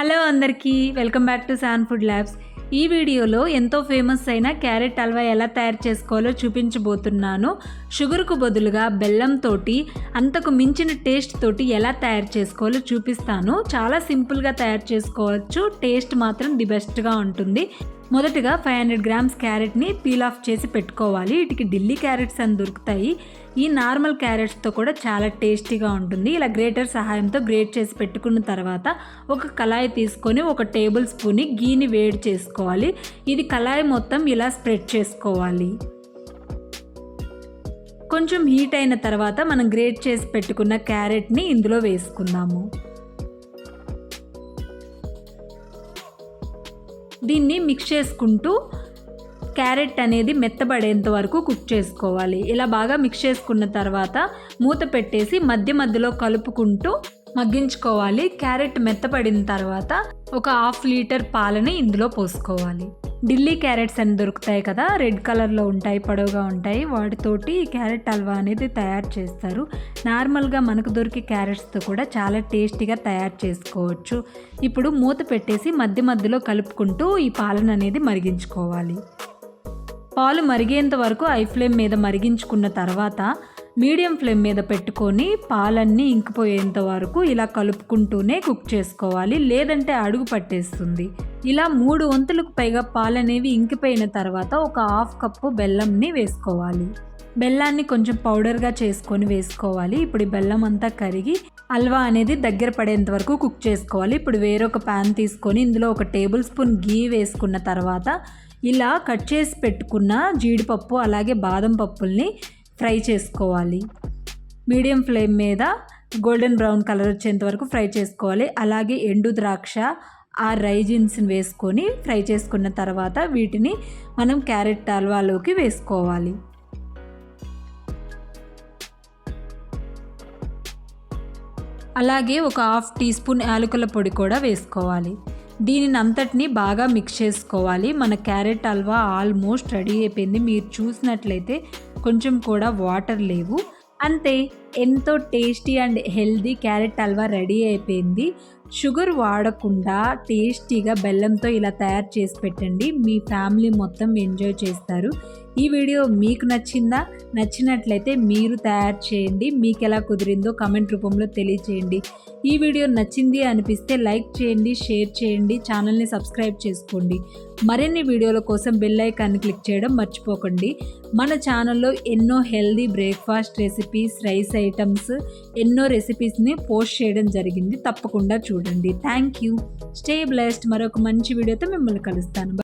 Hello అందరికీ welcome back to San food labs. ఈ వీడియోలో ఎంతో ఫేమస్ అయిన క్యారెట్ హల్వా ఎలా తయారు చేసుకోవాలో చూపించబోతున్నాను. షుగర్కు బదులుగా బెల్లంతో అంతకు మించిన టేస్ట్ తోటి ఎలా తయారు చేసుకోవాలో చూపిస్తాను. చాలా సింపుల్గా తయారు చేసుకోవచ్చు. టేస్ట్ మాత్రం ది బెస్ట్గా ఉంటుంది. మొదటగా ఫైవ్ హండ్రెడ్ గ్రామ్స్ క్యారెట్ని పీల్ ఆఫ్ చేసి పెట్టుకోవాలి. వీటికి ఢిల్లీ క్యారెట్స్ అని దొరుకుతాయి. ఈ నార్మల్ క్యారెట్స్తో కూడా చాలా టేస్టీగా ఉంటుంది. ఇలా గ్రేటర్ సహాయంతో గ్రేట్ చేసి పెట్టుకున్న తర్వాత ఒక కళాయి తీసుకొని ఒక టేబుల్ స్పూన్ గీని వేడి చేసుకోవాలి. ఇది కళాయి మొత్తం ఇలా స్ప్రెడ్ చేసుకోవాలి. కొంచెం హీట్ అయిన తర్వాత మనం గ్రేట్ చేసి పెట్టుకున్న క్యారెట్ని ఇందులో వేసుకుందాము. దీన్ని మిక్స్ చేసుకుంటూ క్యారెట్ అనేది మెత్తబడేంత వరకు కుక్ చేసుకోవాలి. ఇలా బాగా మిక్స్ చేసుకున్న తర్వాత మూత పెట్టేసి మధ్య మధ్యలో కలుపుకుంటూ మగ్గించుకోవాలి. క్యారెట్ మెత్తపడిన తర్వాత ఒక హాఫ్ లీటర్ పాలని ఇందులో పోసుకోవాలి. ఢిల్లీ క్యారెట్స్ అని దొరుకుతాయి కదా రెడ్ కలర్లో ఉంటాయి పొడవుగా ఉంటాయి. వాటితోటి క్యారెట్ హల్వా అనేది తయారు చేస్తారు. నార్మల్గా మనకు దొరికే క్యారెట్స్తో కూడా చాలా టేస్టీగా తయారు చేసుకోవచ్చు. ఇప్పుడు మూత పెట్టేసి మధ్య మధ్యలో కలుపుకుంటూ ఈ పాలన అనేది మరిగించుకోవాలి. పాలు మరిగేంత వరకు ఐ ఫ్లేమ్ మీద మరిగించుకున్న తర్వాత మీడియం ఫ్లేమ్ మీద పెట్టుకొని పాలన్నీ ఇంకిపోయేంత వరకు ఇలా కలుపుకుంటూనే కుక్ చేసుకోవాలి. లేదంటే అడుగు పట్టేస్తుంది. ఇలా మూడు వంతులకు పైగా పాలనేవి ఇంకిపోయిన తర్వాత ఒక హాఫ్ కప్పు బెల్లంని వేసుకోవాలి. బెల్లాన్ని కొంచెం పౌడర్గా చేసుకొని వేసుకోవాలి. ఇప్పుడు ఈ బెల్లం అంతా కరిగి హల్వా అనేది దగ్గర పడేంత వరకు కుక్ చేసుకోవాలి. ఇప్పుడు వేరొక ప్యాన్ తీసుకొని ఇందులో ఒక టేబుల్ స్పూన్ గీ వేసుకున్న తర్వాత ఇలా కట్ చేసి పెట్టుకున్న జీడిపప్పు అలాగే బాదం పప్పుల్ని ఫ్రై చేసుకోవాలి. మీడియం ఫ్లేమ్ మీద గోల్డెన్ బ్రౌన్ కలర్ వచ్చేంత వరకు ఫ్రై చేసుకోవాలి. అలాగే ఎండు ద్రాక్ష ఆ రైజిన్స్ని వేసుకొని ఫ్రై చేసుకున్న తర్వాత వీటిని మనం క్యారెట్ హల్వాలోకి వేసుకోవాలి. అలాగే ఒక హాఫ్ టీ స్పూన్ యాలకుల పొడి కూడా వేసుకోవాలి. దీనిని అంతటిని బాగా మిక్స్ చేసుకోవాలి. మన క్యారెట్ హల్వా ఆల్మోస్ట్ రెడీ అయిపోయింది. మీరు చూసినట్లయితే కొంచెం కూడా వాటర్ లేవు. అంతే. ఎంతో tasty and healthy carrot halwa ready అయిపోయింది. షుగర్ వాడకుండా టేస్టీగా బెల్లంతో ఇలా తయారు చేసి పెట్టండి. మీ ఫ్యామిలీ మొత్తం ఎంజాయ్ చేస్తారు. ఈ వీడియో మీకు నచ్చిందా? నచ్చినట్లయితే మీరు తయారు చేయండి. మీకు ఎలా కుదిరిందో కమెంట్ రూపంలో తెలియచేయండి. ఈ వీడియో నచ్చింది అనిపిస్తే లైక్ చేయండి షేర్ చేయండి ఛానల్ని సబ్స్క్రైబ్ చేసుకోండి. మరిన్ని వీడియోల కోసం బెల్ ఐకాన్ని క్లిక్ చేయడం మర్చిపోకండి. మన ఛానల్లో ఎన్నో healthy breakfast recipes rice items ఎన్నో రెసిపీస్ని పోస్ట్ చేయడం జరిగింది. తప్పకుండా చూడండి. థ్యాంక్ యూ స్టే బ్లెస్డ్ మరొక మంచి వీడియోతో మిమ్మల్ని కలుస్తాను.